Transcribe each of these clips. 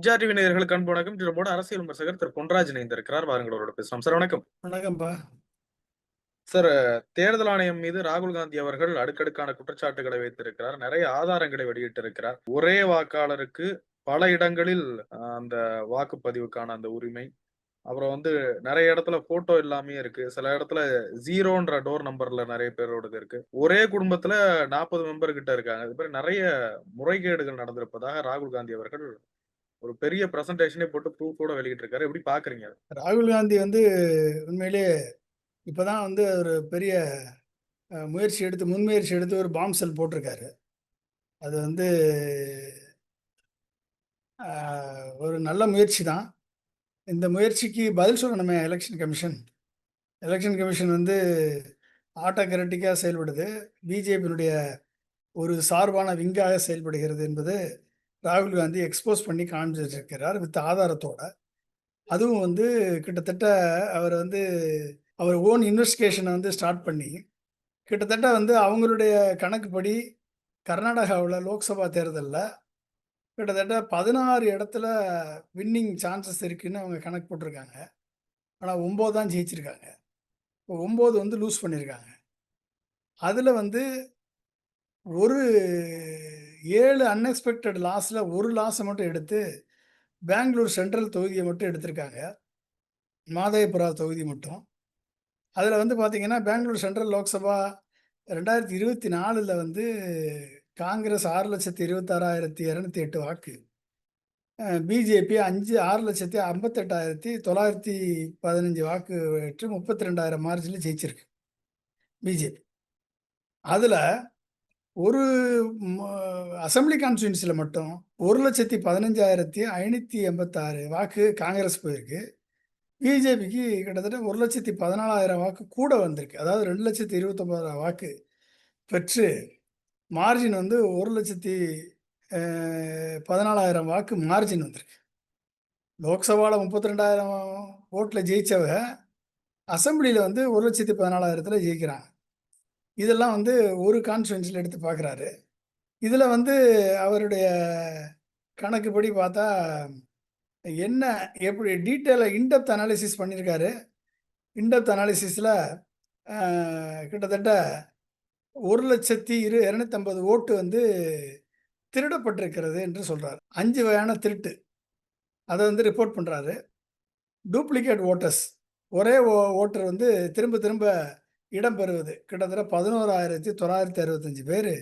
MGR TV நேயர்களுக்கு அன்பு வணக்கம். நம்மோட அரசியல் விமர்சகர் திரு பொன்ராஜ் இணைந்திருக்கிறார். வாருங்கள் அவரோட பேசலாம் சார் வணக்கம். வணக்கம்ப்பா சார் தேர்தல் ஆணையம் மீது ராகுல் காந்தி அவர்கள் அடுக்கடுக்கான குற்றச்சாட்டுகளை வைத்திருக்கிறார். நிறைய ஆதாரங்களை வெளியிட்டிருக்கிறார். ஒரே வாக்காளருக்கு பல இடங்களில் அந்த வாக்குப்பதிவுக்கான அந்த உரிமை. அப்புறம் வந்து நிறைய இடத்துல போட்டோ இல்லாமயே இருக்கு. சில இடத்துல ஜீரோன்ற டோர் நம்பர்ல நிறைய பேரோடது இருக்கு. ஒரே குடும்பத்துல நாற்பது மெம்பர் கிட்ட இருக்காங்க. இது மாதிரி நிறைய முறைகேடுகள் நடந்திருப்பதாக ராகுல் காந்தி அவர்கள் ஒரு பெரிய பிரசன்டேஷனே போட்டு ப்ரூஃபோட வெளியிட்டு இருக்காரு எப்படி பாக்குறீங்க ராகுல் காந்தி வந்து உண்மையிலே இப்போதான் வந்து ஒரு பெரிய முயற்சி எடுத்து முன்முயற்சி எடுத்து ஒரு பாம்ப் செல் போட்டிருக்காரு. அது வந்து ஒரு நல்ல முயற்சி தான் இந்த முயற்சிக்கு பதில் சொல்லணுமே எலெக்ஷன் கமிஷன் எலெக்ஷன் கமிஷன் வந்து ஆட்டோகிராட்டிக்காக செயல்படுது. பிஜேபியினுடைய ஒரு சார்பான விங்காக செயல்படுகிறது என்பது ராகுல் காந்தி எக்ஸ்போஸ் பண்ணி காமிச்சிருக்கிறார் வித் ஆதாரத்தோட. அதுவும் வந்து கிட்டத்தட்ட அவர் வந்து அவர் ஓன் இன்வெஸ்டிகேஷனை வந்து ஸ்டார்ட் பண்ணி கிட்டத்தட்ட வந்து அவங்களுடைய கணக்குப்படி கர்நாடகாவில் லோக்சபா தேர்தலில் கிட்டத்தட்ட பதினாறு இடத்துல வின்னிங் சான்சஸ் இருக்குன்னு அவங்க கணக்கு போட்டிருக்காங்க. ஆனால் ஒம்பது தான் ஜெயிச்சிருக்காங்க. இப்போ ஒம்பது வந்து லூஸ் பண்ணியிருக்காங்க அதில் வந்து ஒரு ஏழு அன்எக்ஸ்பெக்டட் லாஸில் ஒரு லாஸை மட்டும் எடுத்து பெங்களூர் சென்ட்ரல் தொகுதியை மட்டும் எடுத்திருக்காங்க. மாதேபுரா தொகுதி மட்டும். அதில் வந்து பார்த்தீங்கன்னா பெங்களூர் சென்ட்ரல் லோக்சபா ரெண்டாயிரத்தி இருபத்தி நாலில் வந்து காங்கிரஸ் ஆறு லட்சத்தி இருபத்தாறாயிரத்தி இரநூத்தி எட்டு வாக்கு. பிஜேபி அஞ்சு ஆறு லட்சத்தி ஐம்பத்தெட்டாயிரத்தி தொள்ளாயிரத்தி பதினஞ்சு வாக்கு வெற்றி முப்பத்தி ரெண்டாயிரம் மார்ஜினில் ஜெயிச்சிருக்கு. பிஜேபி. அதில் ஒரு அசம்பிளி கான்ஸ்டியூன்சியில் மட்டும் ஒரு லட்சத்தி பதினஞ்சாயிரத்தி ஐநூற்றி எண்பத்தாறு வாக்கு காங்கிரஸ் போயிருக்கு. பிஜேபிக்கு கிட்டத்தட்ட ஒரு லட்சத்தி பதினாலாயிரம் வாக்கு கூட வந்திருக்கு. அதாவது ரெண்டு லட்சத்தி இருபத்தொம்பதாயிரம் வாக்கு பெற்று மார்ஜின் வந்து ஒரு லட்சத்தி பதினாலாயிரம் வாக்கு மார்ஜின் வந்திருக்கு. லோக்சபாவில் முப்பத்தி ரெண்டாயிரம் ஓட்டில் ஜெயித்தவ அசம்பிளியில் வந்து ஒரு லட்சத்தி பதினாலாயிரத்தில் ஜெயிக்கிறாங்க. இதெல்லாம் வந்து ஒரு கான்ஸ்டுவன்சியில் எடுத்து பார்க்குறாரு இதில் வந்து அவருடைய கணக்குப்படி பார்த்தா என்ன எப்படி டீட்டெயிலாக இன்டெப்த் அனாலிசிஸ் பண்ணியிருக்காரு இன்டெப்த் அனாலிசிஸில் கிட்டத்தட்ட ஒரு லட்சத்தி இரு இரநூத்தம்பது ஓட்டு வந்து திருடப்பட்டிருக்கிறது என்று சொல்கிறார் அஞ்சு வகையான திருட்டு. அதை வந்து ரிப்போர்ட் பண்ணுறாரு டூப்ளிகேட் ஓட்டர்ஸ் ஒரே ஓ- ஓட்டர் வந்து திரும்ப திரும்ப இடம் பெறுவது. கிட்டத்தட்ட பதினோராயிரத்தி தொள்ளாயிரத்தி அறுபத்தஞ்சு பேர்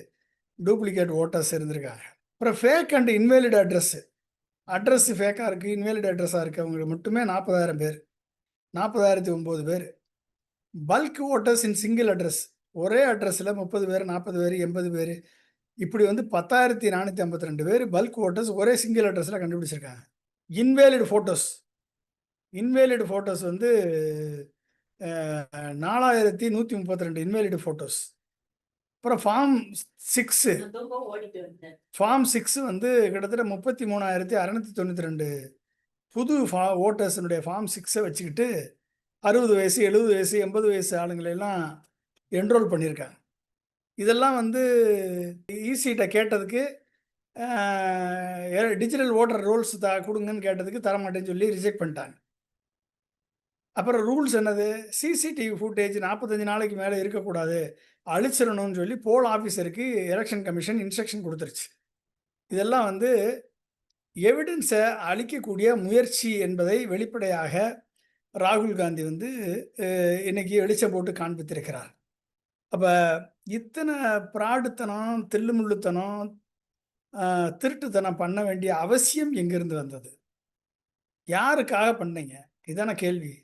டூப்ளிகேட் ஓட்டர்ஸ் இருந்திருக்காங்க. அப்புறம் fake and invalid address address ஃபேக்காக இருக்குது இன்வேலிட் அட்ரஸாக இருக்குது அவங்களுக்கு மட்டுமே நாற்பதாயிரம் பேர். நாற்பதாயிரத்தி ஒம்பது பேர். Bulk voters in single address ஒரே அட்ரஸில் முப்பது பேர் நாற்பது பேர் எண்பது பேர். இப்படி வந்து பத்தாயிரத்தி நானூற்றி ஐம்பத்தி ரெண்டு பேர் பல்க் ஓட்டர்ஸ் ஒரே சிங்கிள் அட்ரஸில் கண்டுபிடிச்சிருக்காங்க. இன்வேலிட் ஃபோட்டோஸ் இன்வேலிட் ஃபோட்டோஸ் வந்து நாலாயிரத்தி நூற்றி முப்பத்தி ரெண்டு இன்வேலிட் ஃபோட்டோஸ் அப்புறம் ஃபார்ம் சிக்ஸு ஃபார்ம் சிக்ஸ் வந்து கிட்டத்தட்ட முப்பத்தி மூணாயிரத்தி அறநூற்றி தொண்ணூற்றி ரெண்டு. புது ஃபா ஓட்டர்ஸினுடைய ஃபார்ம் சிக்ஸை வச்சுக்கிட்டு அறுபது வயசு எழுபது வயசு எண்பது வயசு ஆளுங்களெல்லாம் என்ரோல் பண்ணியிருக்காங்க. இதெல்லாம் வந்து ஈசிகிட்ட கேட்டதுக்கு டிஜிட்டல் ஓட்டர் ரோல்ஸ் த கொடுங்கன்னு கேட்டதுக்கு தர மாட்டேன்னு சொல்லி ரிஜெக்ட் பண்ணிட்டாங்க. அப்புறம் ரூல்ஸ் என்னது? சிசிடிவி ஃபுட்டேஜ் நாற்பத்தஞ்சு நாளைக்கு மேலே இருக்கக்கூடாது. அழிச்சிடணும்னு சொல்லி போல் ஆஃபீஸருக்கு எலெக்ஷன் கமிஷன் இன்ஸ்ட்ரக்ஷன் கொடுத்துருச்சு. இதெல்லாம் வந்து எவிடன்ஸை அளிக்கக்கூடிய முயற்சி என்பதை வெளிப்படையாக ராகுல் காந்தி வந்து இன்னைக்கு வெளிச்சம் போட்டு காண்பித்திருக்கிறார். அப்போ இத்தனை பிராடுத்தனம் தில்லுமுள்ளுத்தனம் திருட்டுத்தனம் பண்ண வேண்டிய அவசியம் எங்கிருந்து வந்தது? யாருக்காக பண்ணீங்க? இதான கேள்வி.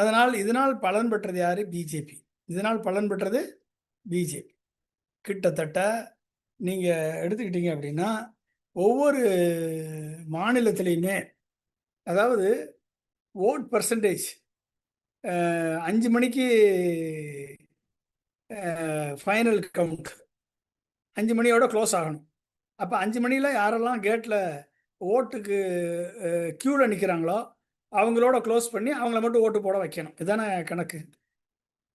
அதனால் இதனால் பலன் பெற்றது யார்? பிஜேபி. இதனால் பலன் பெற்றது பிஜேபி. கிட்டத்தட்ட நீங்கள் எடுத்துக்கிட்டீங்க அப்படின்னா ஒவ்வொரு மாநிலத்திலையுமே அதாவது ஓட் பர்சன்டேஜ் அஞ்சு மணிக்கு ஃபைனல் கவுண்ட் அஞ்சு மணியோட க்ளோஸ் ஆகணும். அப்போ அஞ்சு மணியில் யாரெல்லாம் கேட்டில் ஓட்டுக்கு க்யூவில் நிற்கிறாங்களோ அவங்களோட க்ளோஸ் பண்ணி அவங்கள மட்டும் ஓட்டு போட வைக்கணும். இதானே கணக்கு.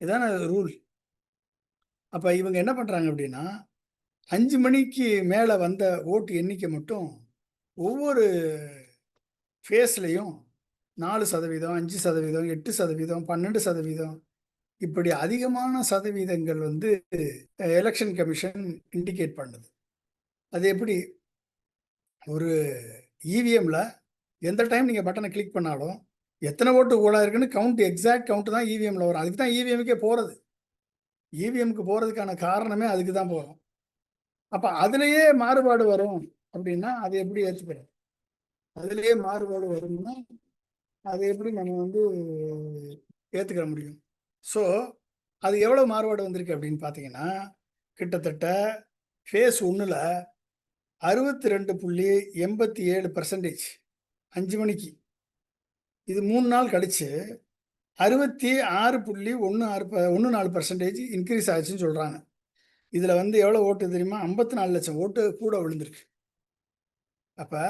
இதானே ரூல் அப்போ இவங்க என்ன பண்ணுறாங்க அப்படின்னா அஞ்சு மணிக்கு மேலே வந்த ஓட்டு எண்ணிக்கை மட்டும் ஒவ்வொரு ஃபேஸ்லேயும் நாலு சதவீதம் அஞ்சு சதவீதம் எட்டு சதவீதம் பன்னெண்டு சதவீதம் இப்படி அதிகமான சதவீதங்கள் வந்து எலெக்ஷன் கமிஷன் இண்டிகேட் பண்ணுது. அது எப்படி? ஒரு இவிஎம்ல எந்த டைம் நீங்கள் பட்டனை கிளிக் பண்ணாலும் எத்தனை ஓட்டு ஊழா இருக்குன்னு கவுண்ட் எக்ஸாக்ட் கவுண்ட் தான் இவிஎம்ல வரும். அதுக்கு தான் இவிஎம்க்கே போகிறது இவிஎம்க்கு போகிறதுக்கான காரணமே அதுக்கு தான் போகிறோம் அப்போ அதுலேயே மாறுபாடு வரும் அப்படின்னா அது எப்படி ஏற்றுக்கிறது அதுலேயே மாறுபாடு வரும்னா அது எப்படி நம்ம வந்து ஏற்றுக்கிற முடியும்? ஸோ அது எவ்வளோ மாறுபாடு வந்திருக்கு அப்படின்னு பார்த்தீங்கன்னா கிட்டத்தட்ட ஃபேஸ் ஒன்றில் அறுபத்தி ரெண்டு புள்ளி எண்பத்தி ஏழு பர்சன்டேஜ் அஞ்சு மணிக்கு. இது மூணு நாள் கழிச்சு அறுபத்தி ஆறு புள்ளி ஒன்று ஆறு ஒன்று நாலு பர்சன்டேஜ் இன்க்ரீஸ் ஆச்சுன்னு சொல்கிறாங்க இதில் வந்து எவ்வளோ ஓட்டு தெரியுமா? ஐம்பத்தி நாலு லட்சம் ஓட்டு கூட விழுந்திருக்கு. அப்போ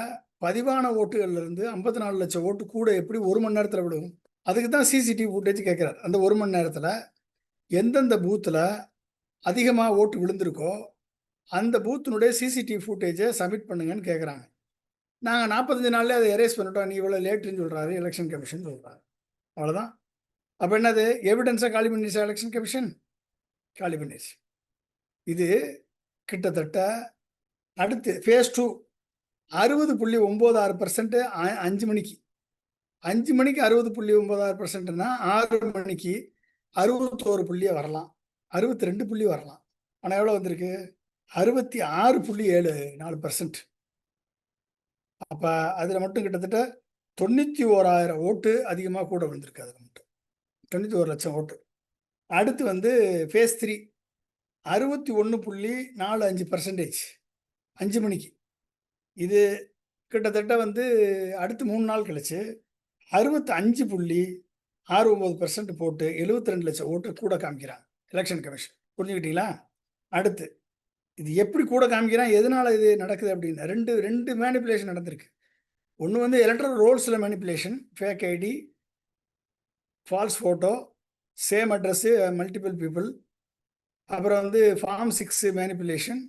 பதிவான ஓட்டுகள்லேருந்து ஐம்பத்தி நாலு லட்சம் ஓட்டு கூட எப்படி ஒரு மணி நேரத்தில் விழுவும்? அதுக்கு தான் சிசிடிவி ஃபுட்டேஜ் கேட்குறாரு அந்த ஒரு மணி நேரத்தில் எந்தெந்த பூத்தில் அதிகமாக ஓட்டு விழுந்திருக்கோ அந்த பூத்தினுடைய சிசிடிவி ஃபுட்டேஜை சப்மிட் பண்ணுங்கன்னு கேட்குறாங்க நாங்கள் நாற்பத்தஞ்சு நாள்லேயே அதை எரேஸ் பண்ணிட்டோம். நீ இவ்வளோ லேட்டுன்னு சொல்கிறாரு எலெக்ஷன் கமிஷன் சொல்கிறாரு அவ்வளோதான் அப்போ என்னது? எவிடன்ஸாக காலி பண்ணிடுச்சா எலெக்ஷன் கமிஷன் காலி பண்ணிடுச்சு இது கிட்டத்தட்ட அடுத்து ஃபேஸ் டூ அறுபது புள்ளி ஒம்பது ஆறு பர்சன்ட் அஞ்சு மணிக்கு. அஞ்சு மணிக்கு அறுபது புள்ளி ஒம்பது ஆறு பர்சன்ட்னா ஆறு மணிக்கு அறுபத்தோரு புள்ளியே வரலாம். அறுபத்தி ரெண்டு புள்ளி வரலாம். ஆனால் எவ்வளோ வந்திருக்கு? அறுபத்தி ஆறு புள்ளி ஏழு நாலு பர்சன்ட் அப்போ அதில் மட்டும் கிட்டத்தட்ட தொண்ணூற்றி ஓராயிரம் ஓட்டு அதிகமாக கூட விழுந்திருக்கு அதில் மட்டும். தொண்ணூற்றி ஒரு லட்சம் ஓட்டு. அடுத்து வந்து ஃபேஸ் த்ரீ அறுபத்தி ஒன்று புள்ளி நாலு அஞ்சு பர்சன்டேஜ் அஞ்சு மணிக்கு. இது கிட்டத்தட்ட வந்து அடுத்து மூணு நாள் கழிச்சு அறுபத்தி அஞ்சு புள்ளி ஆறு ஒம்பது பர்சன்ட் போட்டு எழுபத்தி ரெண்டு லட்சம் ஓட்டு கூட காமிக்கிறாங்க. எலெக்ஷன் கமிஷன் புரிஞ்சுக்கிட்டீங்களா? அடுத்து இது எப்படி கூட காமிக்கிறான்? எதனால இது நடக்குது அப்படின்னு. ரெண்டு ரெண்டு மேனிப்புலேஷன் நடந்திருக்கு. ஒன்று வந்து electoral ரோல்ஸில் manipulation fake ID false photo same address multiple people அப்புறம் வந்து ஃபார்ம் சிக்ஸ் மேனிப்புலேஷன்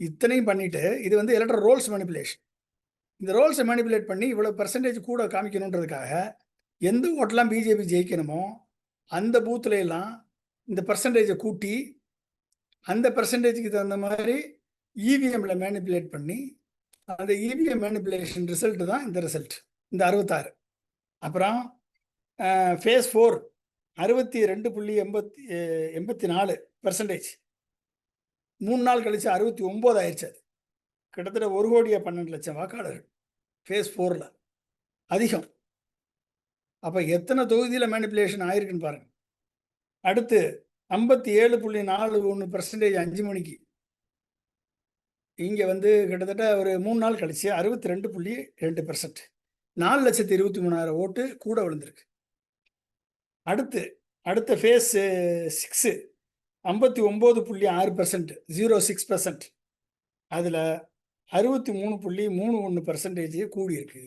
இத்தனையும் பண்ணிவிட்டு இது வந்து எலக்ட்ரல் ரோல்ஸ் மேனிப்புலேஷன் இந்த ரோல்ஸை மேனிப்புலேட் பண்ணி இவ்வளோ பர்சன்டேஜ் கூட காமிக்கணுன்றதுக்காக எந்த ஓட்டெல்லாம் பிஜேபி ஜெயிக்கணுமோ அந்த பூத்துலையெல்லாம் எல்லாம் இந்த பர்சன்டேஜை கூட்டி அந்த பர்சன்டேஜுக்கு தகுந்த மாதிரி இவிஎம்ல மேனிப்புலேட் பண்ணி அந்த இவிஎம் மேனிப்புலேஷன் ரிசல்ட்டு தான் இந்த ரிசல்ட் இந்த அறுபத்தாறு. அப்புறம் ஃபேஸ் ஃபோர் அறுபத்தி ரெண்டு புள்ளி எண்பத்தி எண்பத்தி நாலு பர்சன்டேஜ் மூணு நாள் கழிச்சு அறுபத்தி ஒம்பது ஆயிடுச்சு அது. கிட்டத்தட்ட ஒரு கோடியே பன்னெண்டு லட்சம் வாக்காளர்கள் ஃபேஸ் ஃபோரில் அதிகம். அப்போ எத்தனை தொகுதியில் மேனிப்புலேஷன் ஆயிருக்குன்னு பாருங்கள் அடுத்து ஐம்பத்தி ஏழு புள்ளி நாலு ஒன்று பர்சன்டேஜ் அஞ்சு மணிக்கு. இங்கே வந்து கிட்டத்தட்ட ஒரு மூணு நாள் கழிச்சு அறுபத்தி ரெண்டு புள்ளி ரெண்டு பர்சன்ட் நாலு லட்சத்தி இருபத்தி மூணாயிரம் ஓட்டு கூட விழுந்திருக்கு. அடுத்து அடுத்த ஃபேஸ் சிக்ஸு ஐம்பத்தி ஒம்பது புள்ளி ஆறு பர்சன்ட் ஜீரோ சிக்ஸ் பர்சன்ட் அதில் அறுபத்தி மூணு புள்ளி மூணு ஒன்று பர்சன்டேஜ் கூடியிருக்கு.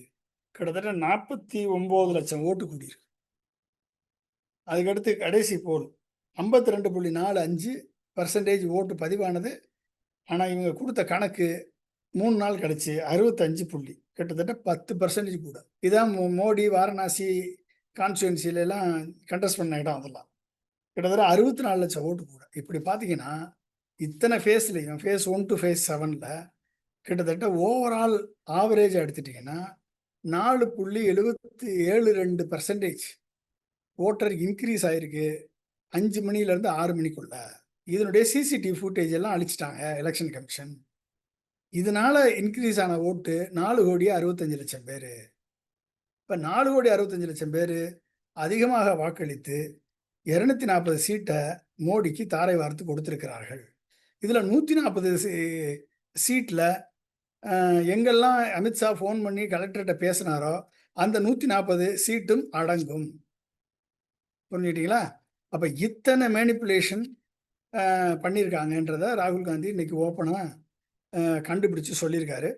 கிட்டத்தட்ட நாற்பத்தி ஒம்பது லட்சம் ஓட்டு கூடியிருக்கு. அதுக்கடுத்து கடைசி போல் ஐம்பத்தி ரெண்டு புள்ளி நாலு அஞ்சு பர்சன்டேஜ் ஓட்டு பதிவானது. ஆனால் இவங்க கொடுத்த கணக்கு மூணு நாள் கழிச்சு அறுபத்தஞ்சு புள்ளி. கிட்டத்தட்ட பத்து பர்சன்டேஜ் கூட. இதான் மோடி வாரணாசி கான்ஸ்டுவன்சில கண்டஸ்ட் பண்ண இடம் அதெல்லாம். கிட்டத்தட்ட அறுபத்தி நாலு லட்சம் ஓட்டு கூட. இப்படி பார்த்தீங்கன்னா இத்தனை ஃபேஸ்லையும் ஃபேஸ் ஒன் டு ஃபேஸ் செவனில் கிட்டத்தட்ட ஓவரால் ஆவரேஜ் எடுத்துட்டிங்கன்னா நாலு புள்ளி எழுபத்தி ஏழு ரெண்டு பர்சன்டேஜ் ஓட்டர் இன்க்ரீஸ் ஆயிருக்கு. அஞ்சு மணிலேருந்து ஆறு மணிக்குள்ள இதனுடைய சிசிடிவி ஃபுட்டேஜ் எல்லாம் அழிச்சிட்டாங்க எலெக்ஷன் கமிஷன் இதனால இன்க்ரீஸ் ஆன ஓட்டு நாலு கோடி அறுபத்தஞ்சு லட்சம் பேர். இப்போ நாலு கோடி அறுபத்தஞ்சு லட்சம் பேர் அதிகமாக வாக்களித்து இரநூத்தி நாற்பது சீட்டை மோடிக்கு தாரை வார்த்து கொடுத்துருக்கிறார்கள். இதில் நூற்றி நாற்பது சீட்டில் எங்கெல்லாம் அமித்ஷா ஃபோன் பண்ணி கலெக்டர்கிட்ட பேசினாரோ அந்த நூற்றி நாற்பது சீட்டும் அடங்கும். புரிஞ்சுக்கிட்டீங்களா? அப்போ இத்தனை மேனிப்புலேஷன் பண்ணியிருக்காங்கன்றத ராகுல் காந்தி இன்னைக்கு ஓப்பனாக கண்டுபிடிச்சு சொல்லியிருக்காரு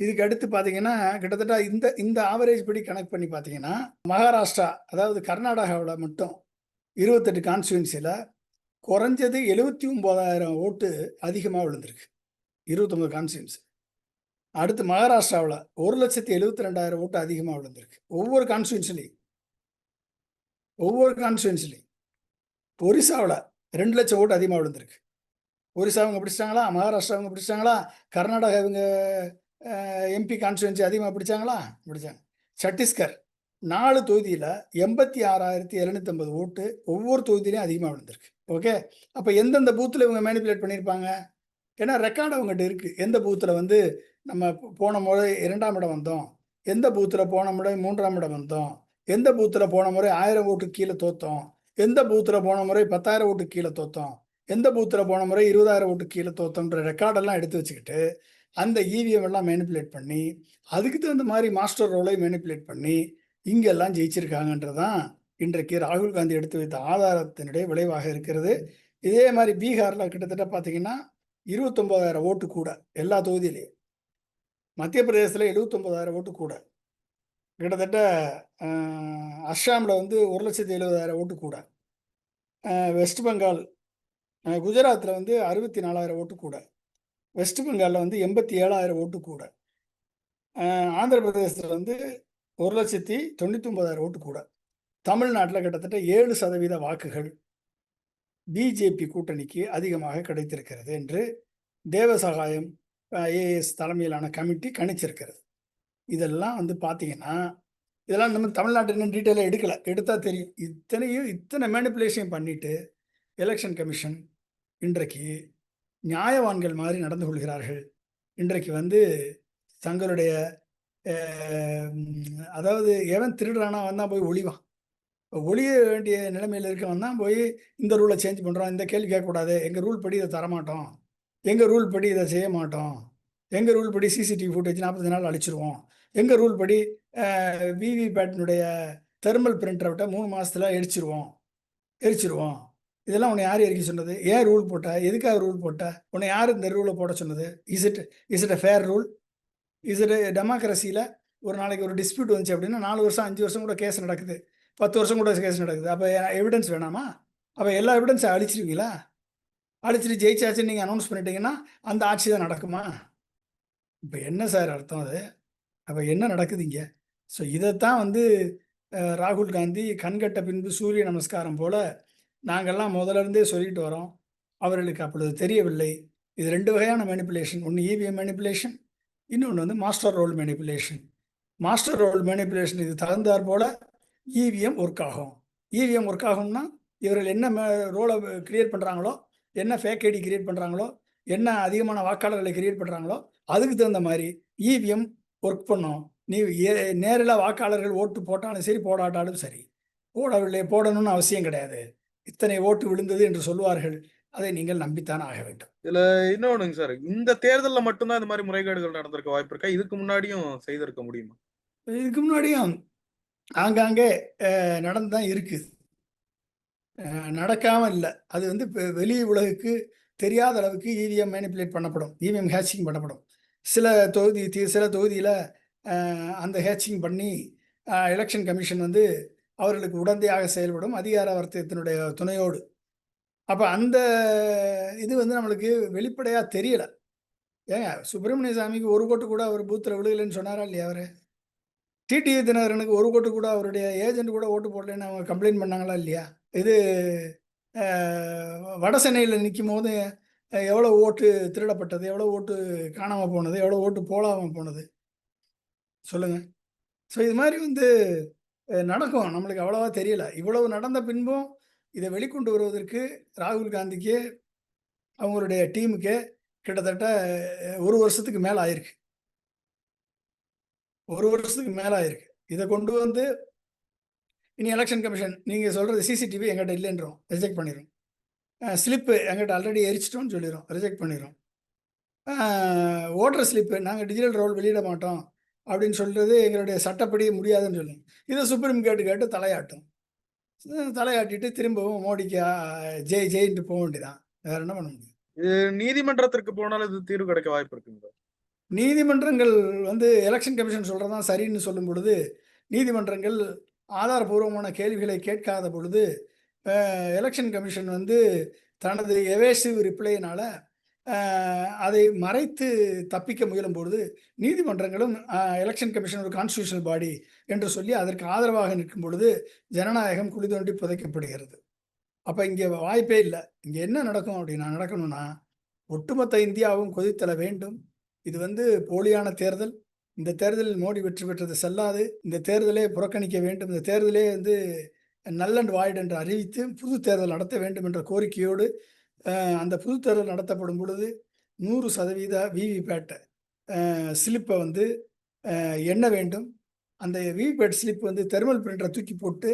இதுக்கு அடுத்து பார்த்தீங்கன்னா கிட்டத்தட்ட இந்த இந்த ஆவரேஜ் படி கணக்கு பண்ணி பார்த்தீங்கன்னா மகாராஷ்டிரா அதாவது கர்நாடகாவில் மட்டும் இருபத்தெட்டு கான்ஸ்டுவன்சியில் குறைஞ்சது எழுபத்தி ஒம்போதாயிரம் ஓட்டு அதிகமாக விழுந்திருக்கு. இருபத்தொம்பது கான்ஸ்டுவன்சி அடுத்து மகாராஷ்டிராவில் ஒரு லட்சத்தி எழுபத்தி ரெண்டாயிரம் ஓட்டு அதிகமாக விழுந்திருக்கு. ஒவ்வொரு கான்ஸ்டுவன்சிலையும் ஒவ்வொரு கான்ஸ்டுவன்சிலையும் ஒரிசாவில் ரெண்டு லட்சம் ஓட்டு அதிகமாக விழுந்திருக்கு. ஒரிசா அவங்க பிடிச்சிட்டாங்களா? மகாராஷ்டிரா பிடிச்சிட்டாங்களா? கர்நாடகா இவங்க எம்பி கான்ஸ்டுவன்சி அதிகமாக பிடிச்சாங்களா? பிடிச்சாங்க. சத்தீஸ்கர் 4 தொகுதியில 86,750 ஓட்டு ஒவ்வொரு தொகுதியிலையும் அதிகமாக விழுந்திருக்கு. ஓகே. அப்போ எந்தெந்த பூத்தில் இவங்க மேனிபுலேட் பண்ணியிருப்பாங்க? ஏன்னா ரெக்கார்ட் அவங்ககிட்ட இருக்குது எந்த பூத்தில் வந்து நம்ம போன முறை இரண்டாம் இடம் வந்தோம். எந்த பூத்தில் போன முறை மூன்றாம் இடம் வந்தோம். எந்த பூத்தில் போன முறை ஆயிரம் ஓட்டு கீழே தோத்தோம். எந்த பூத்தில் போன முறை பத்தாயிரம் ஓட்டு கீழே தோத்தோம். எந்த பூத்தில் போன முறை இருபதாயிரம் ஓட்டு கீழே தோத்தோன்ற ரெக்கார்டெல்லாம் எடுத்து வச்சுக்கிட்டு, அந்த இவிஎம் எல்லாம் மேனிபுலேட் பண்ணி, அதுக்கு தகுந்த மாதிரி மாஸ்டர் ரோலை மேனிப்புலேட் பண்ணி, இங்கெல்லாம் ஜெயிச்சிருக்காங்கன்றது தான் இன்றைக்கு ராகுல் காந்தி எடுத்து வைத்த ஆதாரத்தினுடைய விளைவாக இருக்கிறது. இதே மாதிரி பீகாரில் கிட்டத்தட்ட பார்த்தீங்கன்னா, 29,000 ஓட்டு கூட எல்லா தொகுதியிலையும் மத்திய பிரதேசத்தில் எழுபத்தொம்போதாயிரம் ஓட்டு கூட. கிட்டத்தட்ட அஸ்ஸாமில் வந்து ஒரு வந்து 1,70,000 ஓட்டு கூட. வெஸ்ட் பெங்கால் குஜராத்தில் வந்து வந்து 64,000 ஓட்டு கூட. வெஸ்ட் பெங்காலில் வந்து 87,000 ஓட்டு கூட. ஆந்திர பிரதேசத்தில் வந்து 1,99,000 ஓட்டு கூட. தமிழ்நாட்டில் கிட்டத்தட்ட ஏழு சதவீத வாக்குகள் பிஜேபி கூட்டணிக்கு அதிகமாக கிடைத்திருக்கிறது என்று தேவசகாயம் ஏஎஸ் ஐஏஎஸ் தலைமையிலான கமிட்டி கணிச்சிருக்கிறது. இதெல்லாம் வந்து பார்த்தீங்கன்னா, இதெல்லாம் நம்ம தமிழ்நாட்டில் இன்னும் எடுக்கலை எடுத்தால் தெரியும். இத்தனையும் இத்தனை மேனிப்புலேஷன் பண்ணிட்டு, எலக்ஷன் கமிஷன் இன்றைக்கு நியாயவான்கள் மாதிரி நடந்து கொள்கிறார்கள். இன்றைக்கு வந்து தங்களுடைய அதாவது எவன் திருடுறானா வந்தால் போய் ஒளிவான். ஒளிய வேண்டிய நிலைமையில் இருக்கவன் தான் போய் இந்த ரூலை சேஞ்ச் பண்ணுறோம் இந்த கேள்வி கேட்கக்கூடாது. எங்கள் ரூல் படி இதை தரமாட்டோம். எங்கள் ரூல் படி இதை செய்ய மாட்டோம். எங்கள் ரூல் படி சிசிடிவி ஃபுட்டேஜ் நாற்பத்தஞ்சு நாள் அழிச்சிருவோம். எங்கள் ரூல் படி அ விவிபேட்னுடைய தெர்மல் பிரிண்ட் அவுட்ட 3 மாசத்துல எரிச்சிருவோம். எரிச்சிருவோம். இதெல்லாம் உன்னை யார் எரிக்க சொன்னது? ஏன் ரூல் போட்ட? எதுக்காக ரூல் போட்ட? உன்னை யார் இந்த ரூலை போட சொன்னது? Is it is it a fair rule? Is it டெமோக்ரஸியில் ஒரு நாளைக்கு ஒரு டிஸ்பியூட் வந்துச்சு அப்படின்னா நாலு வருஷம், அஞ்சு வருஷம் கூட கேஸ் நடக்குது. 10 வருஷம் கூட கேஸ் நடக்குது. அப்போ எவிடன்ஸ் வேணாமா? அப்போ எல்லா எவிடன்ஸும் அழிச்சிருவீங்களா? அழிச்சிட்டு ஜெயிச்சாச்சுன்னு நீங்கள் அனௌன்ஸ் பண்ணிட்டீங்கன்னா, அந்த ஆட்சி தான் நடக்குமா? இப்போ என்ன சார் அர்த்தம் அது? அப்போ என்ன நடக்குதுங்க ஸோ இதைத்தான் வந்து ராகுல் காந்தி கண்கட்ட பின்பு சூரிய நமஸ்காரம் போல் நாங்கள்லாம் முதல்ல இருந்தே சொல்லிட்டு வரோம். அவர்களுக்கு அப்பொழுது தெரியவில்லை. இது ரெண்டு வகையான மேனிப்புலேஷன் ஒன்று இவிஎம் மேனிப்புலேஷன் இன்னொன்று வந்து master roll manipulation master roll manipulation இது தகுந்தாற் போல் இவிஎம் ஒர்க் ஆகும். இவிஎம் ஒர்க் ஆகும்னா, இவர்கள் என்ன மே ரோல கிரியேட் பண்ணுறாங்களோ என்ன ஃபேக் ஐடி கிரியேட் பண்ணுறாங்களோ என்ன அதிகமான வாக்காளர்களை கிரியேட் பண்ணுறாங்களோ அதுக்கு தகுந்த மாதிரி இவிஎம் ஒர்க் பண்ணும். நீ நேரில வாக்காளர்கள் ஓட்டு போட்டாலும் சரி, போடாட்டாலும் சரி. போடவில்லை போடணும்னு அவசியம் கிடையாது. இத்தனை ஓட்டு விழுந்தது என்று சொல்லுவார்கள். அதை நீங்கள் நம்பித்தான் ஆக வேண்டும். இதுல இன்னொன்னுங்க சார். இந்த தேர்தல்ல மட்டும் தான் இந்த மாரி முறைகேடுகள் நடந்திருக்க வாய்ப்பு இருக்கா? இதுக்கு முன்னாடியும் செய்திருக்க முடியுமா? இதுக்கு முன்னாடியும் ஆங்காங்கே நடந்து தான் இருக்கு. அ நடக்காம இல்ல. அது வந்து வெளி உலகுக்கு தெரியாத அளவுக்கு இவிஎம் மேனிபுலேட் பண்ணப்படும். இவிஎம் ஹேட்சிங் பண்ணப்படும். சில தொகுதி சில தொகுதியில் அந்த ஹேட்சிங் பண்ணி எலெக்ஷன் கமிஷன் வந்து அவர்களுக்கு உடந்தையாக செயல்படும். அதிகார வர்த்தகத்தினுடைய துணையோடு. அப்போ அந்த இது வந்து நம்மளுக்கு வெளிப்படையாக தெரியலை ஏங்க சுப்பிரமணிய சாமிக்கு ஒரு கோட்டு கூட அவர் பூத்தில் விழுகலைன்னு சொன்னாரா இல்லையா அவர் டிடிவி தினகரனுக்கு ஒரு கோட்டு கூட அவருடைய ஏஜென்ட் கூட ஓட்டு போடலன்னு அவங்க கம்ப்ளைண்ட் பண்ணாங்களா இல்லையா? இது வட சென்னையில் நிற்கும் போது எவ்வளவு ஓட்டு திருடப்பட்டது? எவ்வளவு ஓட்டு காணாம போனது? எவ்வளவு ஓட்டு போடாம போனது? சொல்லுங்க. ஸோ இது மாதிரி வந்து நடக்கும். நம்மளுக்கு அவ்வளவா தெரியல. இவ்வளவு நடந்த பின்பும் இதை வெளிக்கொண்டு வருவதற்கு ராகுல் காந்திக்கு, அவங்களுடைய டீமுக்கு கிட்டத்தட்ட ஒரு வருஷத்துக்கு மேல ஆயிருக்கு. ஒரு வருஷத்துக்கு மேல ஆயிருக்கு. இதை கொண்டு வந்து இனி எலக்ஷன் கமிஷன் நீங்க சொல்றது சிசிடிவி என்கிட்ட இல்லைன்றோம் ரிஜெக்ட் பண்ணிரும். அ ஸ்லிப் என்கிட்ட ஆல்ரெடி எரிச்சிட்டோம்னு சொல்லிரும். ரிஜெக்ட் பண்ணிரும். அ ஓட்டர் ஸ்லிப் நாங்க டிஜிட்டல் ரோல் வெளியிட மாட்டோம். அப்படின்னு சொல்றது எங்களுடைய சட்டப்படி முடியாதுன்னு சொல்லும். இத சுப்ரீம் கோர்ட் கேட்டு தலையாட்டும். தலையாட்டிட்டு திரும்பவும் மோடிக்கு ஜெய் ஜெய்ன்ட்டு போ வேண்டியதான். வேற என்ன பண்ண முடியும்? இது நீதிமன்றத்திற்கு போனாலும் இது தீர்வு கிடைக்க வாய்ப்பு இருக்குங்களா? நீதிமன்றங்கள் வந்து எலக்ஷன் கமிஷன் சொல்றது தான் சரின்னு சொல்லும் பொழுது, நீதிமன்றங்கள் ஆதாரபூர்வமான கேள்விகளை கேட்காத பொழுது, எலெக்ஷன் கமிஷன் வந்து தனது எவேசிவ் ரிப்ளைனால் அதை மறைத்து தப்பிக்க முயலும் பொழுது நீதிமன்றங்களும் எலெக்ஷன் கமிஷன் ஒரு கான்ஸ்டியூஷனல் பாடி என்று சொல்லி அதற்கு ஆதரவாக நிற்கும் பொழுது ஜனநாயகம் குழி தோண்டி புதைக்கப்படுகிறது. அப்போ இங்கே வாய்ப்பே இல்லை. இங்கே என்ன நடக்கும் அப்படின்னா நடக்கணும்னா ஒட்டுமொத்த இந்தியாவும் கொதித்தல வேண்டும். இது வந்து போலியான தேர்தல். இந்த தேர்தலில் மோடி வெற்றி பெற்றது செல்லாது. இந்த தேர்தலே புறக்கணிக்க வேண்டும். இந்த தேர்தலே வந்து நல் அண்ட் வாய்டு என்று அறிவித்து புது தேர்தல் நடத்த வேண்டும் என்ற கோரிக்கையோடு அந்த புது தேர்தல் நடத்தப்படும் பொழுது நூறு சதவீத விவிபேட் ஸ்லிப்பை வந்து எண்ண வேண்டும். அந்த விவிபேட் ஸ்லிப் வந்து தெர்மல் பிரிண்டரை தூக்கி போட்டு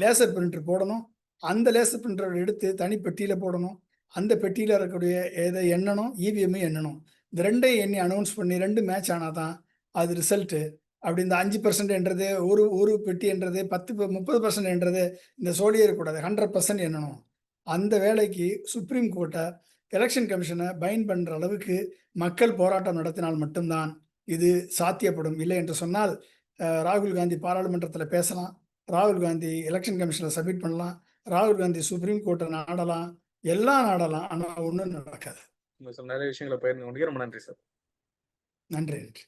லேசர் பிரிண்டர் போடணும். அந்த லேசர் பிரிண்டரை எடுத்து தனி பெட்டியில் போடணும். அந்த பெட்டியில் இருக்கக்கூடிய எதை எண்ணணும் இவிஎம்மையும் எண்ணணும். இந்த ரெண்டையும் எண்ணி அனௌன்ஸ் பண்ணி ரெண்டு மேட்ச் ஆனால் தான் அது ரிசல்ட்டு அப்படி இந்த அஞ்சு பர்சன்ட்ன்றது ஒரு ஒரு பெட்டி என்றது பத்து முப்பது பர்சன்ட் என்றது இந்த சோழியே இருக்கக்கூடாது ஹண்ட்ரட் பர்சன்ட் எண்ணணும். அந்த வேலைக்கு சுப்ரீம் கோர்ட்டை எலெக்ஷன் கமிஷனை பைண்ட் பண்ணுற அளவுக்கு மக்கள் போராட்டம் நடத்தினால் மட்டும்தான் இது சாத்தியப்படும். இல்லை என்று சொன்னால் ராகுல் காந்தி பாராளுமன்றத்தில் பேசலாம் ராகுல் காந்தி எலெக்ஷன் கமிஷனில் சப்மிட் பண்ணலாம் ராகுல் காந்தி சுப்ரீம் கோர்ட்டை நாடலாம் எல்லாம் நாடலாம் ஆனால் ஒன்றும் நடக்காது. நிறைய விஷயங்களை பகிர்ந்து கொண்டீங்க. ரொம்ப நன்றி சார். நன்றி நன்றி.